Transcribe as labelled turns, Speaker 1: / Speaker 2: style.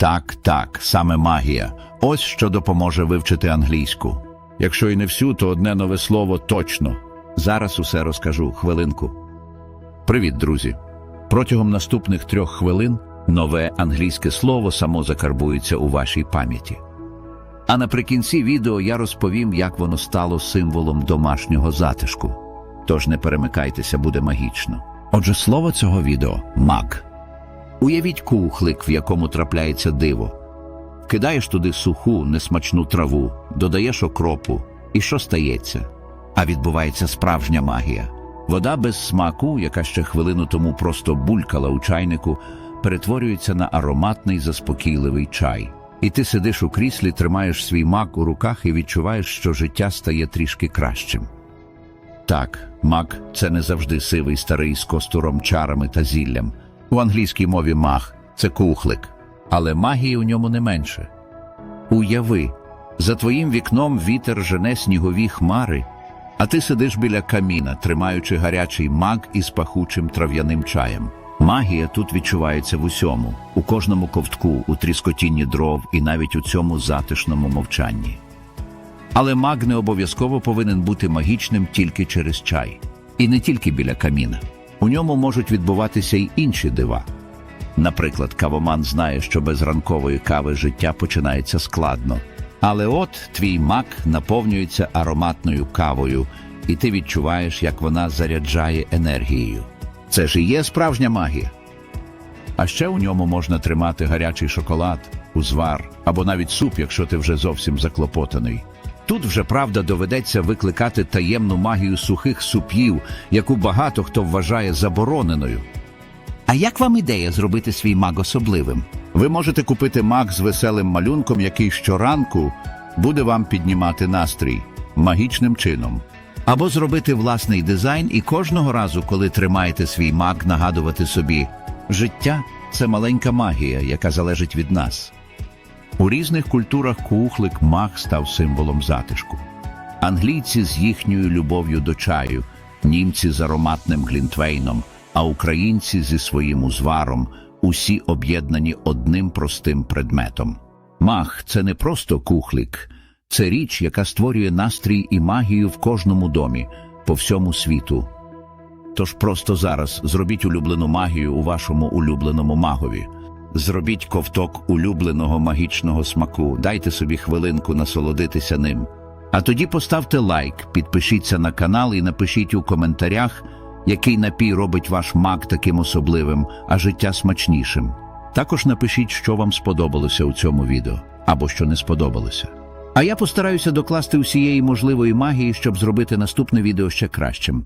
Speaker 1: Так, так, саме магія. Ось що допоможе вивчити англійську. Якщо і не всю, то одне нове слово точно. Зараз усе розкажу хвилинку. Привіт, друзі! Протягом наступних трьох хвилин нове англійське слово само закарбується у вашій пам'яті. А наприкінці відео я розповім, як воно стало символом домашнього затишку. Тож не перемикайтеся, буде магічно. Отже, слово цього відео маг. Уявіть кухлик, в якому трапляється диво. Кидаєш туди суху, несмачну траву, додаєш окропу, і що стається? А відбувається справжня магія. Вода без смаку, яка ще хвилину тому просто булькала у чайнику, перетворюється на ароматний заспокійливий чай. І ти сидиш у кріслі, тримаєш свій мак у руках і відчуваєш, що життя стає трішки кращим. Так, мак це не завжди сивий старий з костуром, чарами та зіллям. У англійській мові маг це кухлик, але магії у ньому не менше. Уяви, за твоїм вікном вітер жене снігові хмари, а ти сидиш біля каміна, тримаючи гарячий мак із пахучим трав'яним чаєм. Магія тут відчувається в усьому, у кожному ковтку, у тріскотінні дров і навіть у цьому затишному мовчанні. Але маг не обов'язково повинен бути магічним тільки через чай. І не тільки біля каміна. У ньому можуть відбуватися й інші дива. Наприклад, кавоман знає, що без ранкової кави життя починається складно. Але от твій мак наповнюється ароматною кавою, і ти відчуваєш, як вона заряджає енергією. Це ж і є справжня магія. А ще у ньому можна тримати гарячий шоколад, узвар або навіть суп, якщо ти вже зовсім заклопотаний. Тут вже правда доведеться викликати таємну магію сухих супів, яку багато хто вважає забороненою. А як вам ідея зробити свій маг особливим? Ви можете купити маг з веселим малюнком, який щоранку буде вам піднімати настрій магічним чином. Або зробити власний дизайн і кожного разу, коли тримаєте свій маг, нагадувати собі життя це маленька магія, яка залежить від нас. У різних культурах кухлик маг став символом затишку. Англійці з їхньою любов'ю до чаю, німці з ароматним глінтвейном, а українці зі своїм узваром, усі об'єднані одним простим предметом. Маг це не просто кухлик, це річ, яка створює настрій і магію в кожному домі, по всьому світу. Тож просто зараз зробіть улюблену магію у вашому улюбленому магові. Зробіть ковток улюбленого магічного смаку, дайте собі хвилинку насолодитися ним. А тоді поставте лайк, підпишіться на канал і напишіть у коментарях, який напій робить ваш мак таким особливим, а життя смачнішим. Також напишіть, що вам сподобалося у цьому відео, або що не сподобалося. А я постараюся докласти усієї можливої магії, щоб зробити наступне відео ще кращим.